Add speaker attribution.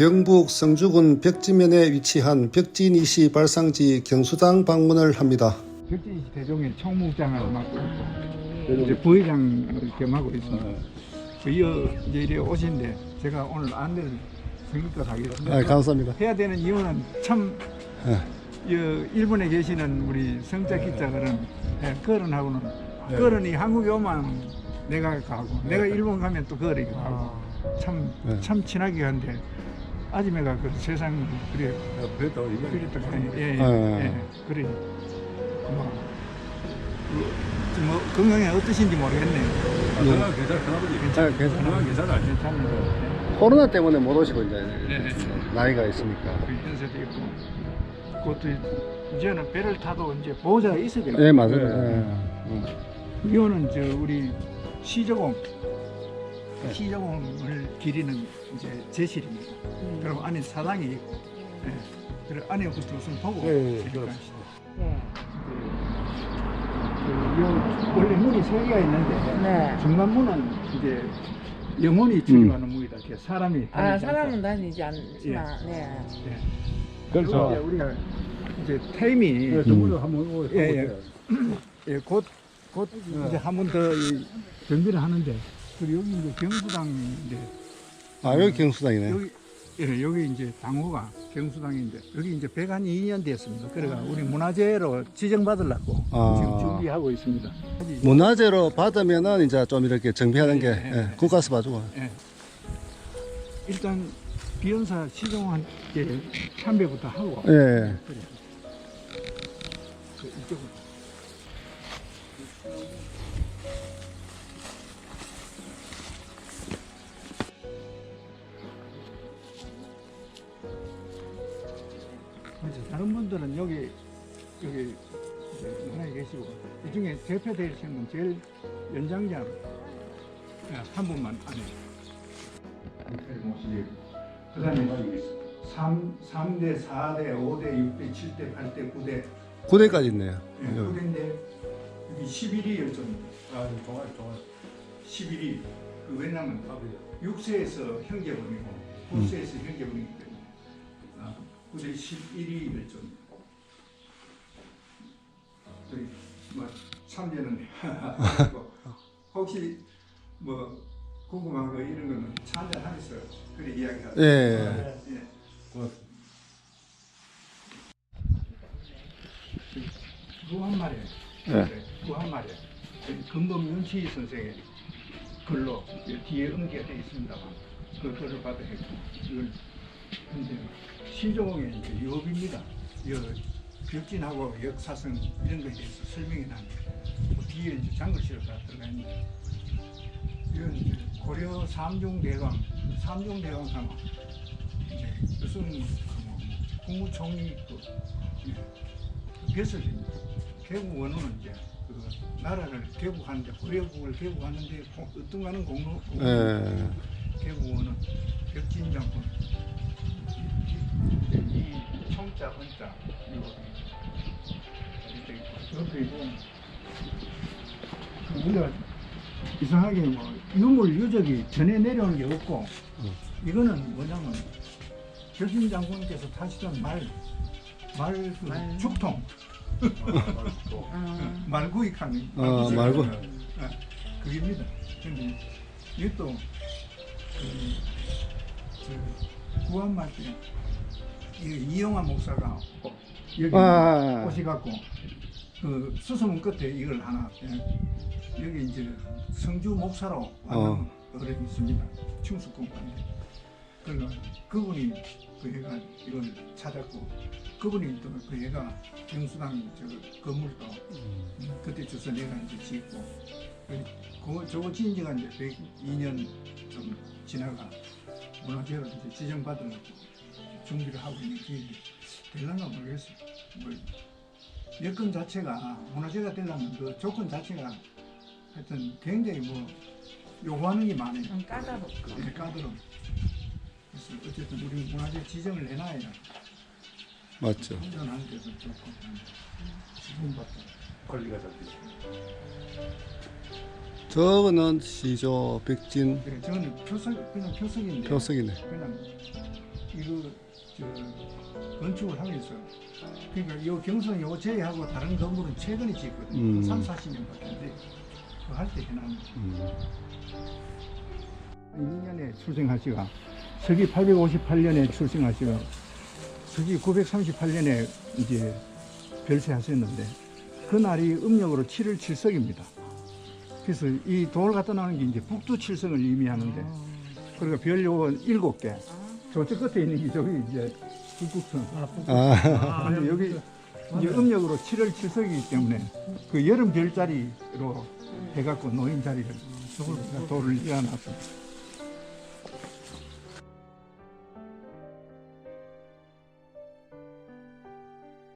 Speaker 1: 경북 성주군 벽지면에 위치한 벽진이시 발상지 경수당 방문을 합니다.
Speaker 2: 격진 대종의 총무장을 맡고 이제 부회장을 겸하고 있습니다. 이어 이제 이래 오신데 제가 오늘 안내를 성의껏 하겠습니다.
Speaker 1: 아, 감사합니다.
Speaker 2: 해야 되는 이유는 참
Speaker 1: 예.
Speaker 2: 이 일본에 계시는 우리 성자 기자들은 예, 거론하고는 거론이 한국에 오면 내가 가고 내가 일본 가면 또 거론이 가고 참참
Speaker 1: 네.
Speaker 2: 친하게 한데 아줌매가 그 세상 그래
Speaker 3: 그래도 이거
Speaker 2: 그랬다 예, 예,
Speaker 1: 네.
Speaker 2: 예, 그래 뭐, 그, 뭐 건강에 어떠신지 모르겠네요.
Speaker 3: 건강 괜찮아 할아버지
Speaker 1: 아, 괜찮아요.
Speaker 3: 건강 괜찮아
Speaker 2: 괜찮은데
Speaker 1: 코로나 때문에 못 오시고 이제
Speaker 2: 네.
Speaker 1: 나이가 있으니까.
Speaker 2: 그 연세도 있고 그것도 이제는 배를 타도 이제 보호자가 있어야 돼요.
Speaker 1: 네, 맞아요.
Speaker 3: 네.
Speaker 1: 예.
Speaker 2: 이거는 저 우리 시저공 시저공을 기리는 이제 제실입니다. 그리고 안에 사당이 있고, 예. 그리고 안에부터 우선 보고
Speaker 3: 예, 예,
Speaker 2: 이렇게
Speaker 3: 그렇습니다.
Speaker 2: 합시다. 그, 요 원래 문이 세 개가 있는데
Speaker 4: 네.
Speaker 2: 중간 문은 이제 영혼이 출입하는 문이다. 이렇게 사람이
Speaker 4: 아,
Speaker 2: 다니지
Speaker 4: 사람은. 다니지 않지만, 네.
Speaker 2: 예.
Speaker 3: 그렇죠.
Speaker 2: 이제 우리가 이제 타임이
Speaker 3: 네, 전부 다 한번 오고
Speaker 2: 예, 예. 예, 곧, 곧 이제 한 번 더 준비를 하는데, 그리고 여기 이제 경수당인데,
Speaker 1: 아, 여기 경수당이네.
Speaker 2: 여기, 예, 여기 이제 당호가 경수당인데, 여기 이제 배관이 2년 됐습니다. 그래가 우리 문화재로 지정받으려고
Speaker 1: 아.
Speaker 2: 지금 준비하고 있습니다.
Speaker 1: 문화재로 받으면은 이제 좀 이렇게 정비하는 게
Speaker 2: 예, 예,
Speaker 1: 예,
Speaker 2: 예.
Speaker 1: 국가서 봐주고.
Speaker 2: 예. 일단 비연사 시정한 게 참배부터 하고,
Speaker 1: 예.
Speaker 2: 그래. 그 이쪽으로. 그래서 다른 분들은 여기 여기 이제 하나 계시고 이 중에 대표 되시는 분 제일 연장자 한 분만 안에 모시고 그다음에 3, 3대, 4대, 5대, 6대, 7대, 8대, 9대
Speaker 1: 9대까지 있네요.
Speaker 2: 예, 9대인데 여기 11위 열정입니다.
Speaker 3: 아, 좋아요, 좋아요.
Speaker 2: 11위 그 왜냐면
Speaker 3: 아버지.
Speaker 2: 6세에서 형제분이고 9세에서 형제분이기 때문에 아, 9대 11위 열정입니다. 저희 뭐 참여는 혹시 뭐 궁금한 거 이런 거는 차 한잔 하겠어요. 그래 이야기하세요.
Speaker 1: 예.
Speaker 2: 예.
Speaker 3: 고맙습니다.
Speaker 2: 구한 말에
Speaker 1: 예.
Speaker 2: 구한 말에 근본 윤치 선생의 글로 이 뒤에 되어 있습니다만 그 글을 받아 했고 이건 근데 시종의 이제 유업입니다. 이 벽진하고 역사성 이런 거에 대해서 설명이 나는데 그 뒤에 이제 장글씨가 들어가 있는데 이건 이제 고려 삼종대왕 삼종대왕 하면 이제 무슨 국무총리 그 예, 벼슬입니다. 개국 원호는 이제 그 나라를 개국하는데 고려국을 개국하는데 고- 어떤 가는 공로 공로
Speaker 1: 예.
Speaker 2: 개국 원호는 벽진장군 이 총자 헌자 이거 이렇게 옆에 있고 그 우리가 이상하게 뭐 유물 유적이 전해 내려온 게 없고 이거는 뭐냐면 벽진 장군께서 타시던 말, 말 그
Speaker 4: 말.
Speaker 2: 죽통
Speaker 4: 음.
Speaker 2: 말구이칸
Speaker 1: 어, 말구.
Speaker 2: 그입니다. 근데 이것도 그, 저 구한말 때 이- 이영환 목사가 어, 여기
Speaker 1: 아.
Speaker 2: 오셔갖고 그 수소문 끝에 이걸 하나 예, 여기 이제 성주 목사로 왔는 어른이 있습니다. 충수공관에 그래서 그분이 그 애가 이걸 찾았고 그분이 또 그 애가 경수당 저 건물도 음, 그때 주소 내가 이제 짓고 그, 그 저거 지은 지가 이제 102년 좀 지나가 문화재로 이제 지정받으려고 준비를 하고 있는 길이 될려나 모르겠어요. 뭐 여건 자체가 문화재가 되려면 그 조건 자체가 하여튼 굉장히 뭐 요구하는 게 많아요.
Speaker 4: 좀 까다롭고.
Speaker 2: 예, 까다로워. 그래서 어쨌든 우리 문화재 지정을 해놔야
Speaker 1: 맞죠.
Speaker 2: 안전한 데도 좋고 지금부터
Speaker 3: 관리가 잘 되죠.
Speaker 1: 저거는 시조 벽진
Speaker 2: 그래 저는 표석 그냥 표석인데
Speaker 1: 표석이네.
Speaker 2: 그냥 이거 저 건축을 하면서 그러니까 이 경선 요 제외하고 다른 건물은 최근에 짓거든요.
Speaker 1: 음.
Speaker 2: 3, 40년밖에 안 돼. 그할 때 해놨는
Speaker 1: 음.
Speaker 2: 2년에 출생하시가 서기 858년에 출생하시가 서기 938년에 이제 별세하셨는데 그날이 음력으로 7월 7석입니다. 그래서 이 돌 갖다 놓는 게 이제 북두 칠성을 의미하는데 그러니까 별 요건 일곱 개. 저쪽 끝에 있는 게 저기 이제 북극성.
Speaker 1: 아,
Speaker 2: 근데 여기 이제 음력으로 7월 7석이기 때문에 그 여름 별자리로 해갖고 노인 자리를 돌을 이어놨습니다.